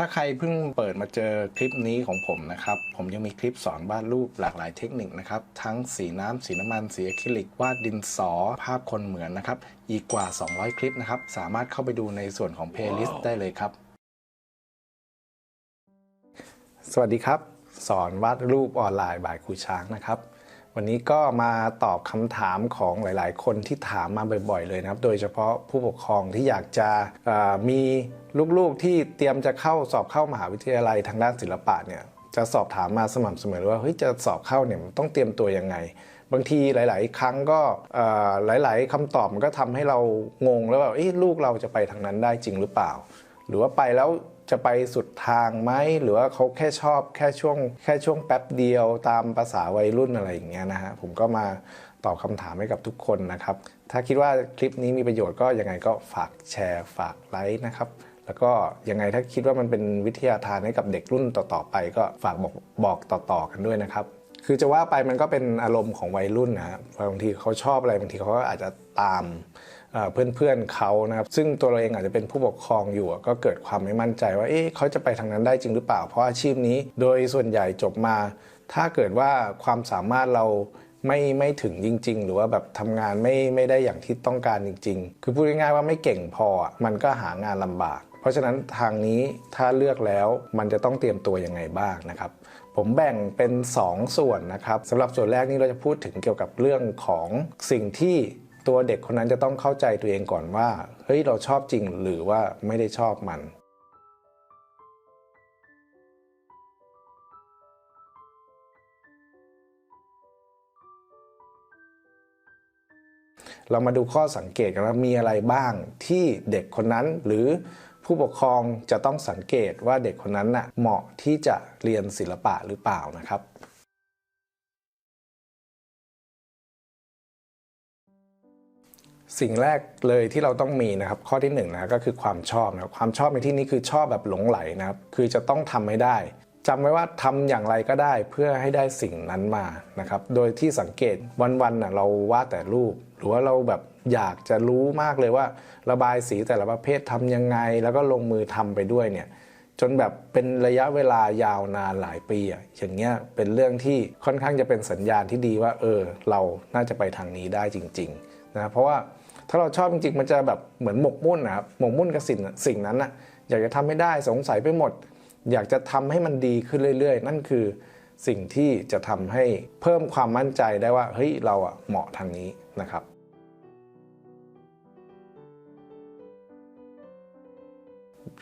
ถ้าใครเพิ่งเปิดมาเจอคลิปนี้ของผมนะครับ ผมยังมีคลิปสอนวาดรูปหลากหลายเทคนิคนะครับ ทั้งสีน้ำสีน้ำมัน สีอะคริลิก วาดดินสอ ภาพคนเหมือนนะครับ อีกกว่า 200 คลิปนะครับ สามารถเข้าไปดูในส่วนของเพลย์ลิสต์ได้เลยครับ สวัสดีครับ สอนวาดรูปออนไลน์บายครูช้างนะครับ วันนี้ก็มาตอบคำถามของหลาย ๆ คนที่ถามมาบ่อย ๆ เลยนะครับ โดยเฉพาะผู้ปกครองที่อยากจะมีลูก ๆ ที่เตรียมจะเข้าสอบเข้ามหาวิทยาลัยทางด้านศิลปะเนี่ยจะสอบถามมาสม่ำเสมอว่าเฮ้ยจะสอบเข้าเนี่ยมันต้องเตรียมตัวยังไง บางทีหลาย ๆ ครั้งก็หลาย ๆคำตอบมันก็ทำให้เรางงแล้วแบบลูกเราจะไปทางนั้นได้จริงหรือเปล่า หรือว่าไปแล้ว จะไปสุดทางไหมหรือว่าเขาแค่ชอบแค่ช่วงแค่ช่วงแป๊บเดียวตามภาษาวัยรุ่นอะไรอย่างเงี้ยนะฮะผมก็มาตอบคำถามให้กับทุกคนนะครับ ถ้าคิดว่าคลิปนี้มีประโยชน์ก็ยังไงก็ฝากแชร์ฝากไลค์นะครับแล้วก็ยังไงถ้าคิดว่ามันเป็นวิทยาทานให้กับเด็กรุ่นต่อๆไป ก็ฝากบอกบอกต่อๆกันด้วยนะครับ คือจะว่าไปมันก็เป็นอารมณ์ของวัยรุ่นนะฮะบางทีเขาชอบอะไรบางทีเขาก็อาจจะตาม เพื่อนๆเขานะครับ ซึ่งตัวเราเองอาจจะเป็นผู้ปกครองอยู่ก็เกิดความไม่มั่นใจว่าเอ๊ะเขาจะไปทางนั้นได้จริงหรือเปล่า เพราะอาชีพนี้ โดยส่วนใหญ่จบมา ถ้าเกิดว่าความสามารถเราไม่ไม่ถึงจริง ๆ หรือว่าแบบทำงานไม่ไม่ได้อย่างที่ต้องการจริง ๆ คือพูดง่ายๆว่าไม่เก่งพอมันก็หางานลำบาก เพราะฉะนั้นทางนี้ถ้าเลือกแล้วมันจะต้องเตรียมตัวยังไงบ้างนะครับ ผมแบ่งเป็น 2 ส่วนนะครับสำหรับส่วนแรกนี้เราจะพูดถึงเกี่ยวกับเรื่องของสิ่งที่ ตัวเด็กคนนั้นจะต้องเข้าใจตัวเองก่อนว่า เฮ้ย เราชอบจริงหรือว่าไม่ได้ชอบมัน เรามาดูข้อสังเกตกันว่ามีอะไรบ้างที่เด็กคนนั้นหรือผู้ปกครองจะต้องสังเกตว่าเด็กคนนั้นน่ะเหมาะที่จะเรียนศิลปะหรือเปล่านะครับ สิ่งแรกเลยที่เราต้องมีนะครับ ข้อที่หนึ่งนะก็คือความชอบนะครับความชอบในที่นี้คือชอบแบบหลงไหลนะครับ คือจะต้องทำให้ได้จำไว้ว่าทำอย่างไรก็ได้เพื่อให้ได้สิ่งนั้นมานะครับ โดยที่สังเกตวันๆน่ะเราวาดแต่รูป หรือว่าเราแบบอยากจะรู้มากเลยว่า ระบายสีแต่ละประเภททำยังไง แล้วก็ลงมือทำไปด้วยเนี่ยจนแบบเป็นระยะเวลายาวนานหลายปีอะอย่างเงี้ยเป็นเรื่องที่ค่อนข้างจะเป็นสัญญาณที่ดีว่า เออ เราน่าจะไปทางนี้ได้จริง ๆ นะเพราะว่า ถ้าเราชอบจริงๆมันจะแบบเหมือนหมกมุ่นนะครับหมกมุ่นกับสิ่งสิ่งนั้นอะอยากจะทำให้ได้สงสัยไปหมด อยากจะทำให้มันดีขึ้นเรื่อย ๆ นั่นคือสิ่งที่จะทำให้เพิ่มความมั่นใจได้ว่าเฮ้ยเราอะเหมาะทางนี้นะครับ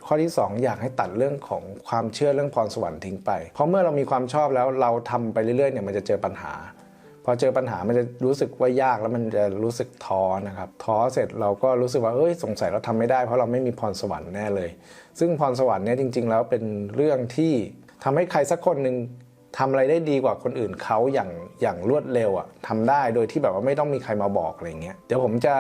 ข้อที่ 2 อยากให้ตัดเรื่องของความเชื่อเรื่องพรสวรรค์ทิ้งไป เพราะเมื่อเรามีความชอบแล้วเราทำไปเรื่อยๆเนี่ยมันจะเจอปัญหา พอเจอปัญหามันจะรู้สึกว่ายากแล้วมันจะรู้สึกท้อนะครับท้อเสร็จเราก็รู้สึกว่าเอ้ยสงสัยเราทำไม่ได้ เพราะเราไม่มีพรสวรรค์แน่เลย ซึ่งพรสวรรค์เนี่ยจริง ๆ แล้วเป็นเรื่องที่ทำให้ใครสักคนหนึ่งทำอะไรได้ดีกว่าคนอื่นเขาอย่างอย่างรวดเร็วอะทำได้โดยที่แบบว่าไม่ต้องมีใครมาบอกอะไรเงี้ยเดี๋ยวผมจะ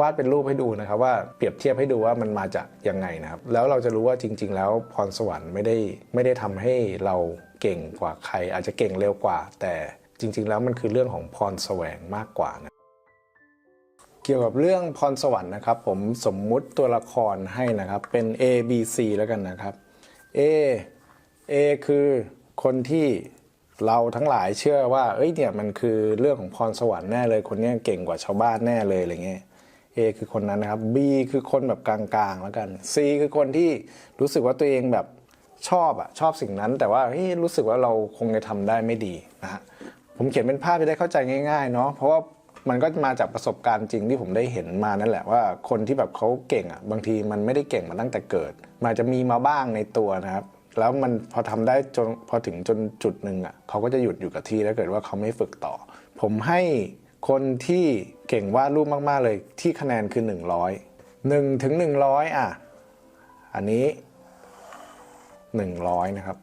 วาดเป็นรูปให้ดูนะครับว่าเปรียบเทียบให้ดูว่ามันมาจากยังไงนะครับ แล้วเราจะรู้ว่าจริง ๆ แล้วพรสวรรค์ไม่ได้ไม่ได้ทำให้เราเก่งกว่าใคร อาจจะเก่งเร็วกว่า แต่ จริง ๆ แล้วมันคือเรื่องของพรแสวงมากกว่านะเกี่ยวกับเรื่องพรสวรรค์นะครับ ผมสมมุติตัวละครให้นะครับเป็น A B C แล้วกันนะครับ A A คือคนที่เราทั้งหลายเชื่อว่า เอ้ยเนี่ยมันคือเรื่องของพรสวรรค์แน่เลย คนนี้เก่งกว่าชาวบ้านแน่เลยอะไรเงี้ย A คือคนนั้นนะครับ B คือคนแบบกลางๆแล้วกัน C คือคนที่รู้สึกว่าตัวเองแบบชอบอะชอบสิ่งนั้น แต่ว่าเฮ้ยรู้สึกว่าเราคงจะทำได้ไม่ดีนะฮะ ผมเขียนเป็นภาพจะได้เข้าใจง่ายๆเนาะเพราะว่ามันก็มาจากประสบการณ์จริงที่ผมได้เห็นมานั่นแหละว่าคนที่แบบเขาเก่งอะบางทีมันไม่ได้เก่งมาตั้งแต่เกิดมันอาจจะมีมาบ้างในตัวนะครับ แล้วมันพอทำได้จนพอถึงจนจุดหนึ่งอะเขาก็จะหยุดอยู่กับที่แล้วเกิดว่าเขาไม่ฝึกต่อ ผมให้คนที่เก่งวาดรูปมากๆเลยที่คะแนนคือ 100 1ถึง100 อะ อันนี้ 100 นะครับ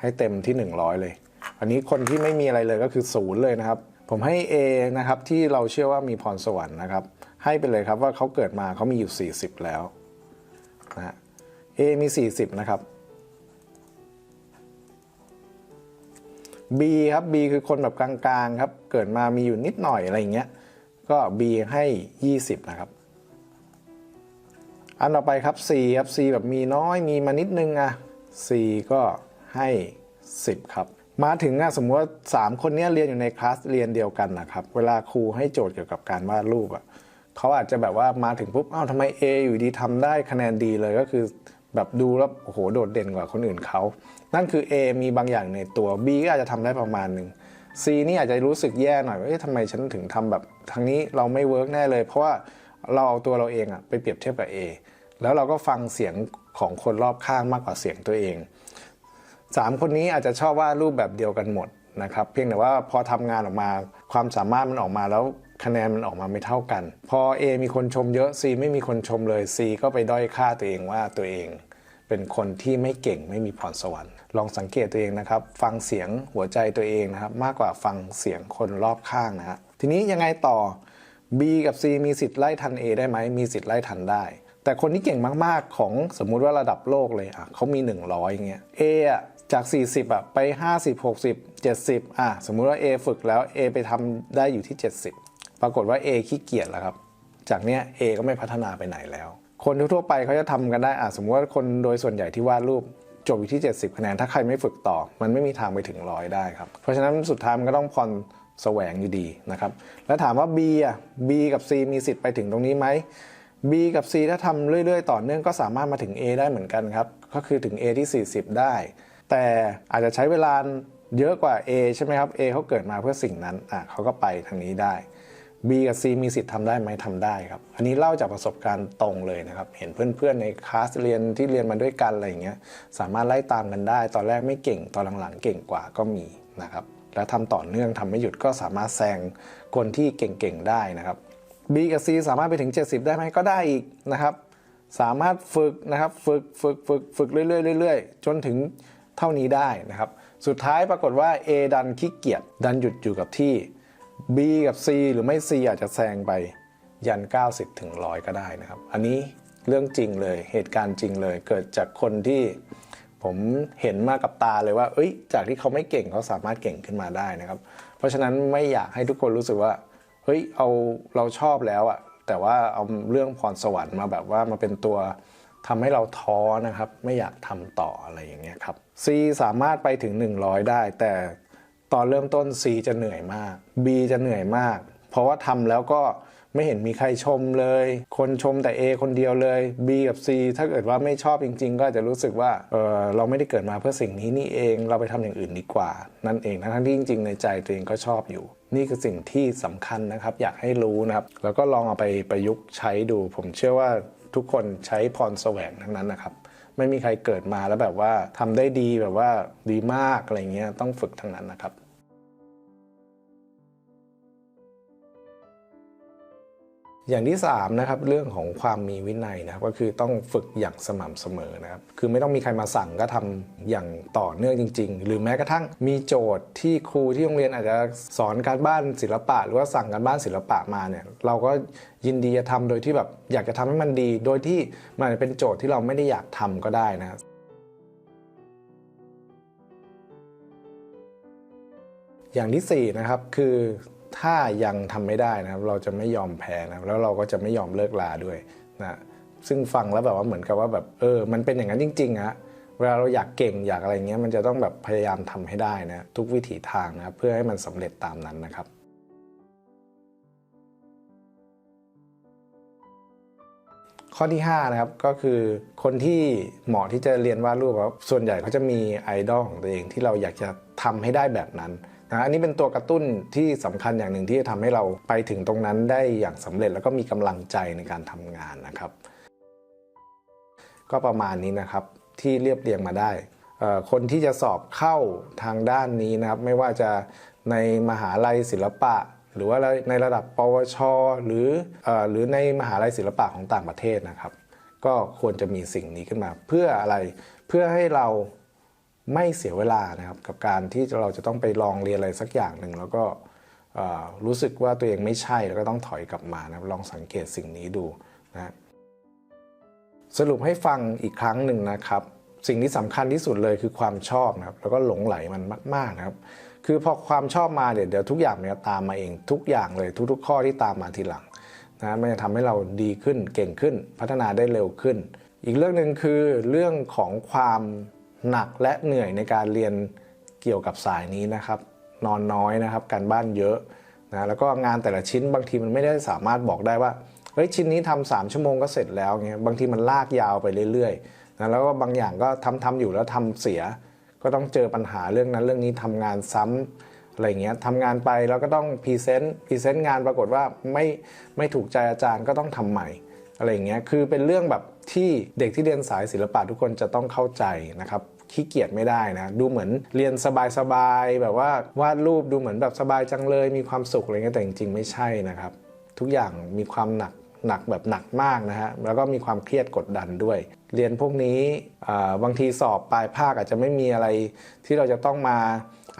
ให้เต็มที่ 100 เลย อันนี้คนที่ไม่มีอะไรเลยก็คือศูนย์เลยนะครับ ผมให้ A นะครับที่เราเชื่อว่ามีพรสวรรค์นะครับ ให้ไปเลยครับว่าเขาเกิดมาเขามีอยู่ 40 แล้วนะฮะ A มี 40 นะครับ B ครับ B คือคนแบบกลางๆครับ เกิดมามีอยู่นิดหน่อยอะไรอย่างเงี้ย ก็ B ให้ 20 นะครับ อันต่อไปครับ C ครับ C แบบมีน้อยมีมานิดนึงอะ C ก็ให้ 10 ครับ มาถึงอะสมมติว่า3คนเนี้ยเรียนอยู่ในคลาสเรียนเดียวกันนะครับเวลาครูให้โจทย์เกี่ยวกับการวาดรูปอะเขาอาจจะแบบว่ามาถึงปุ๊บอ้าวทำไม A อยู่ดีทำได้คะแนนดีเลยก็คือแบบดูแล้วโอ้โหโดดเด่นกว่าคนอื่นเขา นั่นคือ A มีบางอย่างในตัว B ก็อาจจะทำได้ประมาณหนึ่ง C นี่อาจจะรู้สึกแย่หน่อยว่าเอ๊ะทำไมฉันถึงทำแบบทางนี้เราไม่เวิร์กแน่เลย เพราะว่าเราเอาตัวเราเองอะไปเปรียบเทียบกับ A แล้วเราก็ฟังเสียงของคนรอบข้างมากกว่าเสียงตัวเอง สามคนนี้อาจจะชอบวาดรูปแบบเดียวกันหมดนะครับเพียงแต่ว่าพอทำงานออกมาความสามารถมันออกมาแล้วคะแนนมันออกมาไม่เท่ากัน พอ A มีคนชมเยอะ C ไม่มีคนชมเลย C ก็ไปด้อยค่าตัวเองว่าตัวเอง เป็นคนที่ไม่เก่งไม่มีพรสวรรค์ ลองสังเกตตัวเองนะครับ ฟังเสียงหัวใจตัวเองนะครับมากกว่าฟังเสียงคนรอบข้างนะฮะทีนี้ยังไงต่อ B กับ C มีสิทธิ์ไล่ทัน A ได้ไหมมีสิทธิ์ไล่ทันได้ แต่คนที่เก่งมากๆของสมมุติว่าระดับโลกเลยอะเขามี 100อย่างเงี้ย A อะ จาก 40อะไป 50 60 70อะสมมุติว่า A ฝึกแล้ว A ไปทำได้อยู่ที่ 70 ปรากฏว่า A ขี้เกียจแล้วครับ จากเนี้ย A ก็ไม่พัฒนาไปไหนแล้ว คนทั่วไปเขาจะทำกันได้อะสมมติว่าคนโดยส่วนใหญ่ที่วาดรูปจบอยู่ที่ 70 คะแนน ถ้าใครไม่ฝึกต่อ มันไม่มีทางไปถึงร้อยได้ครับ เพราะฉะนั้นสุดท้ายมันก็ต้องพรแสวงอยู่ดีนะครับ แล้วถามว่า B อะ B กับ C มีสิทธิ์ไปถึงตรงนี้ไหม B กับ C ถ้าทำเรื่อย ๆ ต่อเนื่องก็สามารถมาถึง A ได้เหมือนกันครับ ก็คือถึง A ที่ 40 ได้ แต่อาจจะใช้เวลาเยอะกว่า A ใช่ไหมครับ A เขาเกิดมาเพื่อสิ่งนั้นอะเขาก็ไปทางนี้ได้ B กับ C มีสิทธิ์ทำได้ไหมทำได้ครับ อันนี้เล่าจากประสบการณ์ตรงเลยนะครับ เห็นเพื่อนๆในคลาสเรียนที่เรียนมาด้วยกันอะไรอย่างเงี้ย สามารถไล่ตามกันได้ ตอนแรกไม่เก่ง ตอนหลังๆเก่งกว่าก็มีนะครับ แล้วทำต่อเนื่องทำไม่หยุดก็สามารถแซงคนที่เก่งๆได้นะครับ B กับ C สามารถไปถึง 70 ได้ไหมก็ได้อีกนะครับ สามารถฝึกนะครับ ฝึก ฝึก ฝึก ฝึกเรื่อยๆเรื่อยๆ จนถึง เท่านี้ได้นะครับ สุดท้ายปรากฏว่า A ดันขี้เกียจดันหยุดอยู่กับที่ B กับ C หรือไม่ C อาจจะแซงไปยัน 90 ถึง 100 ก็ได้นะครับ อันนี้เรื่องจริงเลยเหตุการณ์จริงเลย เกิดจากคนที่ผมเห็นมากับตาเลยว่า เอ้ย จากที่เขาไม่เก่งเขาสามารถเก่งขึ้นมาได้นะครับ เพราะฉะนั้นไม่อยากให้ทุกคนรู้สึกว่า เฮ้ย เอาเราชอบแล้วอะแต่ว่าเอาเรื่องพรสวรรค์มาแบบว่ามาเป็นตัว ทำให้เราท้อนะครับ ไม่อยากทำต่ออะไรอย่างเงี้ยครับ C สามารถไปถึง 100 ได้ แต่ตอนเริ่มต้น C จะเหนื่อยมาก B จะเหนื่อยมาก เพราะว่าทำแล้วก็ไม่เห็นมีใครชมเลย คนชมแต่ A คนเดียวเลย B กับ C ถ้าเกิดว่าไม่ชอบจริง ๆ ก็จจะรู้สึกว่าเออเราไม่ได้เกิดมาเพื่อสิ่งนี้นี่เอง เราไปทำอย่างอื่นดีกว่า นั่นเองทั้งที่จริง ๆ ในใจตัวเองก็ชอบอยู่ นี่คือสิ่งที่สำคัญนะครับ อยากให้รู้นะครับ แล้วก็ลองเอาไปประยุกต์ใช้ดู ผมเชื่อว่า ทุกคนใช้พรแสวงทั้งนั้นนะครับ ไม่มีใครเกิดมาแล้วแบบว่าทำได้ดีแบบว่าดีมากอะไรเงี้ยต้องฝึกทั้งนั้นนะครับ อย่างที่3นะครับเรื่องของความมีวินัยนะครับก็คือต้องฝึกอย่างสม่ำเสมอนะครับคือไม่ต้องมีใครมาสั่งก็ทำอย่างต่อเนื่องจริง ๆ หรือแม้กระทั่งมีโจทย์ที่ครูที่โรงเรียนอาจจะสอนการบ้านศิลปะ หรือว่าสั่งการบ้านศิลปะมาเนี่ยเราก็ยินดีจะทำโดยที่แบบอยากจะทำให้มันดี โดยที่มันเป็นโจทย์ที่เราไม่ได้อยากทำก็ได้นะครับอย่างที่4นะครับคือ ถ้ายังทำไม่ได้นะครับ เราจะไม่ยอมแพ้นะแล้วเราก็จะไม่ยอมเลิกลาด้วยนะซึ่งฟังแล้วแบบว่าเหมือนกับว่าแบบเออ มันเป็นอย่างนั้นจริงๆอะเวลาเราอยากเก่งอยากอะไรเงี้ยมันจะต้องแบบพยายามทำให้ได้นะทุกวิถีทางนะเพื่อให้มันสำเร็จตามนั้นนะครับข้อที่5นะครับก็คือคนที่เหมาะที่จะเรียนวาดรูปครับส่วนใหญ่เขาจะมีไอดอลของตัวเองที่เราอยากจะทำให้ได้แบบนั้น นะอันนี้เป็นตัวกระตุ้นที่สำคัญอย่างหนึ่งที่จะทำให้เราไปถึงตรงนั้นได้อย่างสำเร็จแล้วก็มีกำลังใจในการทำงานนะครับ ก็ประมาณนี้นะครับที่เรียบเรียงมาได้ คนที่จะสอบเข้าทางด้านนี้นะครับ ไม่ว่าจะในมหาลัยศิลปะ หรือว่าในระดับปวช หรืออหรือในมหาลัยศิลปะของต่างประเทศนะครับ ก็ควรจะมีสิ่งนี้ขึ้นมา เพื่ออะไรเพื่อให้เรา ไม่เสียเวลานะครับกับการที่เราจะต้องไปลองเรียนอะไรสักอย่างหนึ่งแล้วก็รู้สึกว่าตัวเองไม่ใช่แล้วก็ต้องถอยกลับมานะครับลองสังเกตสิ่งนี้ดูนะสรุปให้ฟังอีกครั้งหนึ่งนะครับ สิ่งที่สำคัญที่สุดเลยคือความชอบนะครับแล้วก็หลงไหลมันมากๆนะครับ คือพอความชอบมาเดี๋ยวเดี๋ยวทุกอย่างมันจะตามมาเองทุกอย่างเลยทุก ๆ ข้อที่ตามมาทีหลังนะมันจะทำให้เราดีขึ้นเก่งขึ้น พัฒนาได้เร็วขึ้น อีกเรื่องหนึ่งคือเรื่องของความ หนักและเหนื่อยในการเรียนเกี่ยวกับสายนี้นะครับ นอนน้อยนะครับ การบ้านเยอะนะแล้วก็งานแต่ละชิ้นบางทีมันไม่ได้สามารถบอกได้ว่าเฮ้ยชิ้นนี้ทำสามชั่วโมงก็เสร็จแล้วเงี้ยบางทีมันลากยาวไปเรื่อยๆนะแล้วก็บางอย่างก็ทำทำอยู่แล้วทำเสีย ก็ต้องเจอปัญหาเรื่องนั้นเรื่องนี้ทำงานซ้ำอะไรเงี้ยทำงานไปแล้วก็ต้องพรีเซนต์พรีเซนต์งานปรากฏว่าไม่ไม่ถูกใจอาจารย์ก็ต้องทำใหม่อะไรเงี้ยคือเป็นเรื่องแบบ ที่เด็กที่เรียนสายศิลปะทุกคนจะต้องเข้าใจนะครับขี้เกียจไม่ได้นะ ดูเหมือนเรียนสบายๆแบบว่าวาดรูปดูเหมือนแบบสบายจังเลย มีความสุขอะไรเงี้ยแต่จริงๆไม่ใช่นะครับ ทุกอย่างมีความหนักหนักแบบหนักมากนะฮะแล้วก็มีความเครียดกดดันด้วย เรียนพวกนี้บางทีสอบปลายภาคอาจจะไม่มีอะไรที่เราจะต้องมา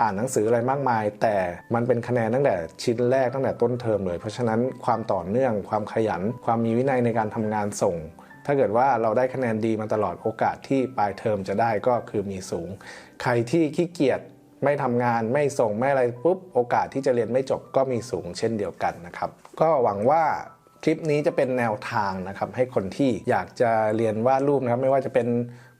อ่านหนังสืออะไรมากมาย แต่มันเป็นคะแนนตั้งแต่ชิ้นแรกตั้งแต่ต้นเทอมเลย เพราะฉะนั้นความต่อเนื่องความขยัน ความมีวินัยในการทำงานส่ง ถ้าเกิดว่าเราได้คะแนนดีมาตลอดโอกาสที่ปลายเทอมจะได้ก็คือมีสูง ใครที่ขี้เกียจไม่ทำงานไม่ส่งไม่อะไรปุ๊บโอกาสที่จะเรียนไม่จบก็มีสูงเช่นเดียวกันนะครับ ก็หวังว่าคลิปนี้จะเป็นแนวทางนะครับให้คนที่อยากจะเรียนวาดรูปนะครับไม่ว่าจะเป็น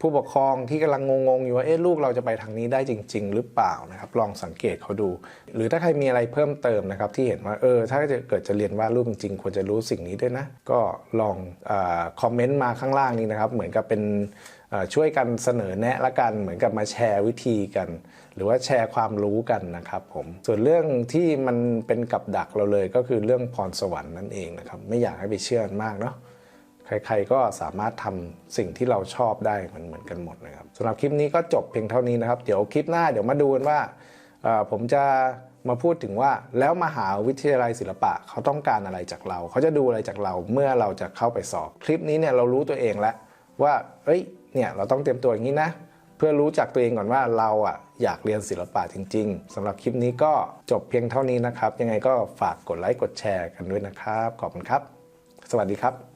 ผู้ปกครองที่กำลังงงๆอยู่ว่าเอ๊ะลูกเราจะไปทางนี้ได้จริง ๆ หรือเปล่านะครับ ลองสังเกตเขาดู หรือถ้าใครมีอะไรเพิ่มเติมนะครับ ที่เห็นว่าเออถ้าจะเกิดจะเรียนวาดรูปจริงๆควรจะรู้สิ่งนี้ด้วยนะ ก็ลองอคอมเมนต์มาข้างล่างนี้นะครับ เหมือนกับเป็นช่วยกันเสนอแนะละกันเหมือนกับมาแชร์วิธีกัน หรือว่าแชร์ความรู้กันนะครับผมส่วนเรื่องที่มันเป็นกับดักเราเลยก็คือเรื่องพรสวรรค์นั่นเองนะครับไม่อยากให้ไปเชื่อมากเนาะ ใครๆก็สามารถทำสิ่งที่เราชอบได้เหมือนเหมือนกันหมดนะครับสำหรับคลิปนี้ก็จบเพียงเท่านี้นะครับ เดี๋ยวคลิปหน้าเดี๋ยวมาดูกันว่าผมจะมาพูดถึงว่าแล้วมหาวิทยาลัยศิลปะเขาต้องการอะไรจากเรา เขาจะดูอะไรจากเราเมื่อเราจะเข้าไปสอบ คลิปนี้เนี่ยเรารู้ตัวเองแล้วว่าเอ้ยเนี่ยเราต้องเตรียมตัวอย่างนี้นะ เพื่อรู้จักตัวเองก่อนว่าเราอะอยากเรียนศิลปะจริง ๆสำหรับคลิปนี้ก็จบเพียงเท่านี้นะครับ ยังไงก็ฝากกดไลค์กดแชร์กันด้วยนะครับขอบคุณครับ สวัสดีครับ